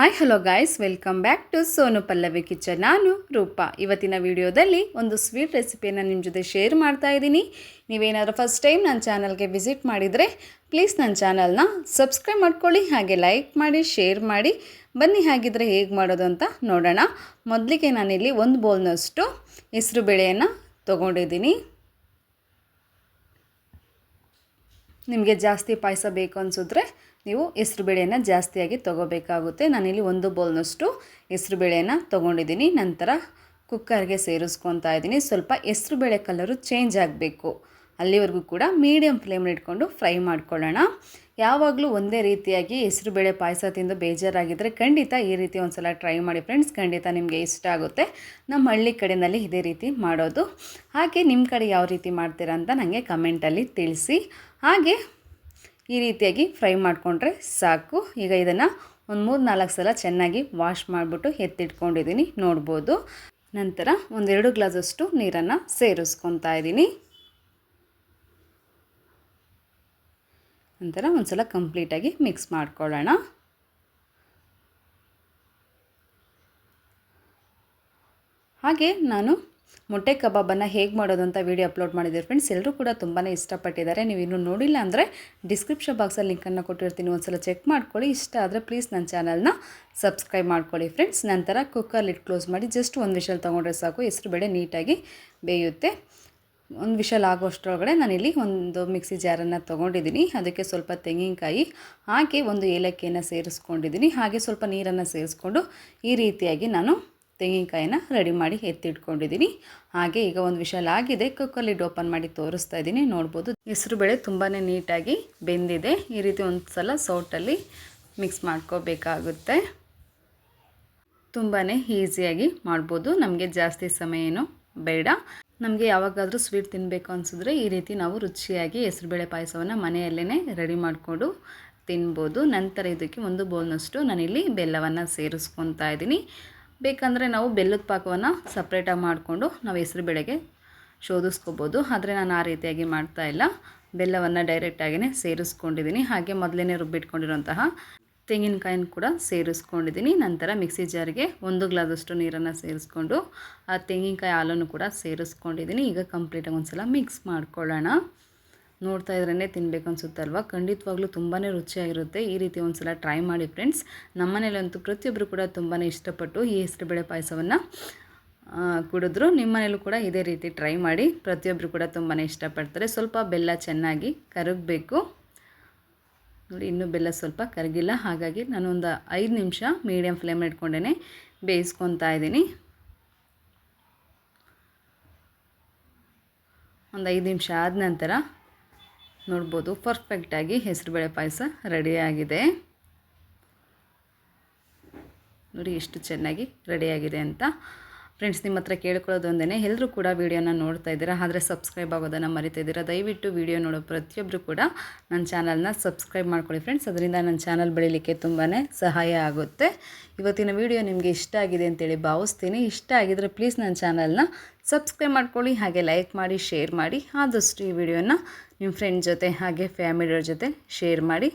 Hi hello guys welcome back to Sonu Pallavi kitchen ನಾನು ರೂಪಾ. ಇವತ್ತಿನ ವಿಡಿಯೋದಲ್ಲಿ ಒಂದು ಸ್ವೀಟ್ ರೆಸಿಪಿಯನ್ನು ನಿಮ್ಮ ಜೊತೆ ಶೇರ್ ಮಾಡ್ತಾ ಇದ್ದೀನಿ. ನೀವೇನಾದರೂ ಫಸ್ಟ್ ಟೈಮ್ ನನ್ನ ಚಾನಲ್ಗೆ ವಿಸಿಟ್ ಮಾಡಿದರೆ ಪ್ಲೀಸ್ ನನ್ನ ಚಾನಲ್ನ ಸಬ್ಸ್ಕ್ರೈಬ್ ಮಾಡ್ಕೊಳ್ಳಿ, ಹಾಗೆ ಲೈಕ್ ಮಾಡಿ ಶೇರ್ ಮಾಡಿ. ಬನ್ನಿ ಹಾಗಿದ್ರೆ ಹೇಗೆ ಮಾಡೋದು ಅಂತ ನೋಡೋಣ. ಮೊದಲಿಗೆ ನಾನಿಲ್ಲಿ ಒಂದು ಬೌಲ್ನಷ್ಟು ಹೆಸರು ಬೇಳೆಯನ್ನು ತೊಗೊಂಡಿದ್ದೀನಿ. ನಿಮಗೆ ಜಾಸ್ತಿ ಪಾಯಸ ಬೇಕು ಅನಿಸಿದ್ರೆ ನೀವು ಹೆಸ್ರುಬೇಳೆಯನ್ನು ಜಾಸ್ತಿಯಾಗಿ ತೊಗೋಬೇಕಾಗುತ್ತೆ. ನಾನಿಲ್ಲಿ ಒಂದು ಬೌಲ್ನಷ್ಟು ಹೆಸ್ರುಬೇಳೆಯನ್ನು ತೊಗೊಂಡಿದ್ದೀನಿ. ನಂತರ ಕುಕ್ಕರ್ಗೆ ಸೇರಿಸ್ಕೊತಾ ಇದ್ದೀನಿ. ಸ್ವಲ್ಪ ಹೆಸ್ರುಬೇಳೆ ಕಲರು ಚೇಂಜ್ ಆಗಬೇಕು. ಅಲ್ಲಿವರೆಗೂ ಕೂಡ ಮೀಡಿಯಮ್ ಫ್ಲೇಮಲ್ಲಿ ಇಟ್ಕೊಂಡು ಫ್ರೈ ಮಾಡ್ಕೊಳ್ಳೋಣ. ಯಾವಾಗಲೂ ಒಂದೇ ರೀತಿಯಾಗಿ ಹೆಸ್ರುಬೇಳೆ ಪಾಯಸ ತಿಂದು ಬೇಜಾರಾಗಿದ್ದರೆ ಖಂಡಿತ ಈ ರೀತಿ ಒಂದು ಸಲ ಟ್ರೈ ಮಾಡಿ ಫ್ರೆಂಡ್ಸ್ ಖಂಡಿತ ನಿಮಗೆ ಇಷ್ಟ ಆಗುತ್ತೆ. ನಮ್ಮ ಹಳ್ಳಿ ಕಡೆಯಲ್ಲಿ ಇದೇ ರೀತಿ ಮಾಡೋದು. ಹಾಗೆ ನಿಮ್ಮ ಕಡೆ ಯಾವ ರೀತಿ ಮಾಡ್ತೀರಾ ಅಂತ ನನಗೆ ಕಮೆಂಟಲ್ಲಿ ತಿಳಿಸಿ. ಹಾಗೆ ಈ ರೀತಿಯಾಗಿ ಫ್ರೈ ಮಾಡಿಕೊಂಡ್ರೆ ಸಾಕು. ಈಗ ಇದನ್ನು ಒಂದು ಮೂರು ನಾಲ್ಕು ಸಲ ಚೆನ್ನಾಗಿ ವಾಶ್ ಮಾಡಿಬಿಟ್ಟು ಎತ್ತಿಟ್ಕೊಂಡಿದ್ದೀನಿ ನೋಡ್ಬೋದು. ನಂತರ ಒಂದೆರಡು ಗ್ಲಾಸಷ್ಟು ನೀರನ್ನು ಸೇರಿಸ್ಕೊತಾ ಇದ್ದೀನಿ ನಂತರ ಒಂದು ಸಲ ಕಂಪ್ಲೀಟಾಗಿ ಮಿಕ್ಸ್ ಮಾಡ್ಕೊಳ್ಳೋಣ. ಹಾಗೆ ನಾನು ಮೊಟ್ಟೆ ಕಬಾಬನ್ನು ಹೇಗೆ ಮಾಡೋದು ಅಂತ ವೀಡಿಯೋ ಅಪ್ಲೋಡ್ ಮಾಡಿದ್ದೀರಿ ಫ್ರೆಂಡ್ಸ್. ಎಲ್ಲರೂ ಕೂಡ ತುಂಬಾ ಇಷ್ಟಪಟ್ಟಿದ್ದಾರೆ. ನೀವು ಇನ್ನೂ ನೋಡಿಲ್ಲ ಅಂದರೆ ಡಿಸ್ಕ್ರಿಪ್ಷನ್ ಬಾಕ್ಸಲ್ಲಿ ಲಿಂಕನ್ನು ಕೊಟ್ಟಿರ್ತೀನಿ. ಒಂದ್ಸಲ ಚೆಕ್ ಮಾಡ್ಕೊಳ್ಳಿ. ಇಷ್ಟ ಆದರೆ ಪ್ಲೀಸ್ ನನ್ನ ಚಾನಲ್ನ ಸಬ್ಸ್ಕ್ರೈಬ್ ಮಾಡ್ಕೊಳ್ಳಿ ಫ್ರೆಂಡ್ಸ್. ನಂತರ ಕುಕ್ಕರ್ ಲಿಟ್ ಕ್ಲೋಸ್ ಮಾಡಿ ಜಸ್ಟ್ ಒಂದು ವಿಷಲ್ ತೊಗೊಂಡ್ರೆ ಸಾಕು. ಹೆಸರು ಬೇಳೆ ನೀಟಾಗಿ ಬೇಯುತ್ತೆ. ಒಂದು ವಿಷಲ್ ಆಗೋಷ್ಟರೊಳಗಡೆ ನಾನಿಲ್ಲಿ ಒಂದು ಮಿಕ್ಸಿ ಜಾರನ್ನು ತೊಗೊಂಡಿದ್ದೀನಿ. ಅದಕ್ಕೆ ಸ್ವಲ್ಪ ತೆಂಗಿನಕಾಯಿ ಹಾಗೆ ಒಂದು ಏಲಕ್ಕಿಯನ್ನು ಸೇರಿಸ್ಕೊಂಡಿದ್ದೀನಿ. ಹಾಗೆ ಸ್ವಲ್ಪ ನೀರನ್ನು ಸೇರಿಸ್ಕೊಂಡು ಈ ರೀತಿಯಾಗಿ ನಾನು ತೆಂಗಿನಕಾಯಿನ ರೆಡಿ ಮಾಡಿ ಎತ್ತಿಟ್ಕೊಂಡಿದ್ದೀನಿ. ಹಾಗೆ ಈಗ ಒಂದು ವಿಷಲ್ ಆಗಿದೆ. ಕುಕ್ಕರ್ ಲಿಡ್ ಓಪನ್ ಮಾಡಿ ತೋರಿಸ್ತಾ ಇದ್ದೀನಿ. ನೋಡ್ಬೋದು. ಹೆಸರು ಬೇಳೆ ತುಂಬಾ ನೀಟಾಗಿ ಬೆಂದಿದೆ. ಈ ರೀತಿ ಒಂದು ಸಲ ಸೌಟಲ್ಲಿ ಮಿಕ್ಸ್ ಮಾಡ್ಕೋಬೇಕಾಗುತ್ತೆ. ತುಂಬಾ ಈಸಿಯಾಗಿ ಮಾಡ್ಬೋದು. ನಮಗೆ ಜಾಸ್ತಿ ಸಮಯ ಏನು ಬೇಡ. ನಮಗೆ ಯಾವಾಗಾದರೂ ಸ್ವೀಟ್ ತಿನ್ನಬೇಕು ಅನಿಸಿದ್ರೆ ಈ ರೀತಿ ನಾವು ರುಚಿಯಾಗಿ ಹೆಸರುಬೇಳೆ ಪಾಯಸವನ್ನು ಮನೆಯಲ್ಲೇ ರೆಡಿ ಮಾಡಿಕೊಂಡು ತಿನ್ಬೋದು. ನಂತರ ಇದಕ್ಕೆ ಒಂದು ಬೌಲ್ನಷ್ಟು ನಾನಿಲ್ಲಿ ಬೆಲ್ಲವನ್ನು ಸೇರಿಸ್ಕೊತಾ ಇದ್ದೀನಿ. ಬೇಕಂದರೆ ನಾವು ಬೆಲ್ಲದ ಪಾಕವನ್ನು ಸಪ್ರೇಟಾಗಿ ಮಾಡಿಕೊಂಡು ನಾವು ಹೆಸರು ಬೇಳೆಗೆ ಶೋಧಿಸ್ಕೋಬೋದು. ಆದರೆ ನಾನು ಆ ರೀತಿಯಾಗಿ ಮಾಡ್ತಾ ಇಲ್ಲ. ಬೆಲ್ಲವನ್ನು ಡೈರೆಕ್ಟಾಗಿಯೇ ಸೇರಿಸ್ಕೊಂಡಿದ್ದೀನಿ. ಹಾಗೆ ಮೊದಲೇ ರುಬ್ಬಿಟ್ಕೊಂಡಿರೋಂತಹ ತೆಂಗಿನಕಾಯಿನ ಕೂಡ ಸೇರಿಸ್ಕೊಂಡಿದ್ದೀನಿ. ನಂತರ ಮಿಕ್ಸಿ ಜಾರಿಗೆ ಒಂದು ಗ್ಲಾಸಷ್ಟು ನೀರನ್ನು ಸೇರಿಸ್ಕೊಂಡು ಆ ತೆಂಗಿನಕಾಯಿ ಹಾಲನ್ನು ಕೂಡ ಸೇರಿಸ್ಕೊಂಡಿದ್ದೀನಿ. ಈಗ ಕಂಪ್ಲೀಟಾಗಿ ಒಂದು ಸಲ ಮಿಕ್ಸ್ ಮಾಡ್ಕೊಳ್ಳೋಣ. ನೋಡ್ತಾ ಇದ್ರೇ ತಿನ್ನಬೇಕು ಅನ್ಸುತ್ತಲ್ವ? ಖಂಡಿತವಾಗ್ಲೂ ತುಂಬಾ ರುಚಿಯಾಗಿರುತ್ತೆ. ಈ ರೀತಿ ಒಂದು ಸಲ ಟ್ರೈ ಮಾಡಿ ಫ್ರೆಂಡ್ಸ್ ನಮ್ಮನೇಲಂತೂ ಪ್ರತಿಯೊಬ್ಬರು ಕೂಡ ತುಂಬಾ ಇಷ್ಟಪಟ್ಟು ಈ ಹೆಸರುಬೇಳೆ ಪಾಯಸವನ್ನು ಕುಡಿದ್ರು. ನಿಮ್ಮನೇಲೂ ಕೂಡ ಇದೇ ರೀತಿ ಟ್ರೈ ಮಾಡಿ ಪ್ರತಿಯೊಬ್ಬರು ಕೂಡ ತುಂಬಾ ಇಷ್ಟಪಡ್ತಾರೆ. ಸ್ವಲ್ಪ ಬೆಲ್ಲ ಚೆನ್ನಾಗಿ ಕರಗಬೇಕು. ನೋಡಿ, ಇನ್ನೂ ಬೆಲ್ಲ ಸ್ವಲ್ಪ ಕರಗಿಲ್ಲ. ಹಾಗಾಗಿ ನಾನು ಒಂದು ಐದು ನಿಮಿಷ ಮೀಡಿಯಮ್ ಫ್ಲೇಮ್ ಇಟ್ಕೊಂಡೇ ಬೇಯಿಸ್ಕೊತಾ ಇದ್ದೀನಿ. ಒಂದು ಐದು ನಿಮಿಷ ಆದ ನಂತರ ನೋಡ್ಬೋದು ಪರ್ಫೆಕ್ಟಾಗಿ ಹೆಸರುಬೇಳೆ ಪಾಯಸ ರೆಡಿಯಾಗಿದೆ ನೋಡಿ, ಎಷ್ಟು ಚೆನ್ನಾಗಿ ರೆಡಿಯಾಗಿದೆ ಅಂತ. ಫ್ರೆಂಡ್ಸ್, ನಿಮ್ಮ ಹತ್ರ ಕೇಳ್ಕೊಳ್ಳೋದು ಎಲ್ಲರೂ ಕೂಡ ವೀಡಿಯೋನ ನೋಡ್ತಾ ಇದ್ದೀರಾ. ಆದರೆ ಸಬ್ಸ್ಕ್ರೈಬ್ ಆಗೋದನ್ನು ಮರಿತಿದ್ದೀರಾ ದಯವಿಟ್ಟು ವೀಡಿಯೋ ನೋಡೋ ಪ್ರತಿಯೊಬ್ಬರು ಕೂಡ ನನ್ನ ಚಾನಲ್ನ ಸಬ್ಸ್ಕ್ರೈಬ್ ಮಾಡ್ಕೊಳ್ಳಿ ಫ್ರೆಂಡ್ಸ್. ಅದರಿಂದ ನನ್ನ ಚಾನಲ್ ಬೆಳೀಲಿಕ್ಕೆ ತುಂಬಾ ಸಹಾಯ ಆಗುತ್ತೆ. ಇವತ್ತಿನ ವೀಡಿಯೋ ನಿಮಗೆ ಇಷ್ಟ ಆಗಿದೆ ಅಂತೇಳಿ ಭಾವಿಸ್ತೀನಿ. ಇಷ್ಟ ಆಗಿದ್ರೆ ಪ್ಲೀಸ್ ನನ್ನ ಚಾನಲ್ನ ಸಬ್ಸ್ಕ್ರೈಬ್ ಮಾಡ್ಕೊಳ್ಳಿ. ಹಾಗೆ ಲೈಕ್ ಮಾಡಿ, ಶೇರ್ ಮಾಡಿ. ಆದಷ್ಟು ಈ ವಿಡಿಯೋನ ನಿಮ್ಮ ಫ್ರೆಂಡ್ ಜೊತೆ, ಹಾಗೆ ಫ್ಯಾಮಿಲಿಯವ್ರ ಜೊತೆ ಶೇರ್ ಮಾಡಿ.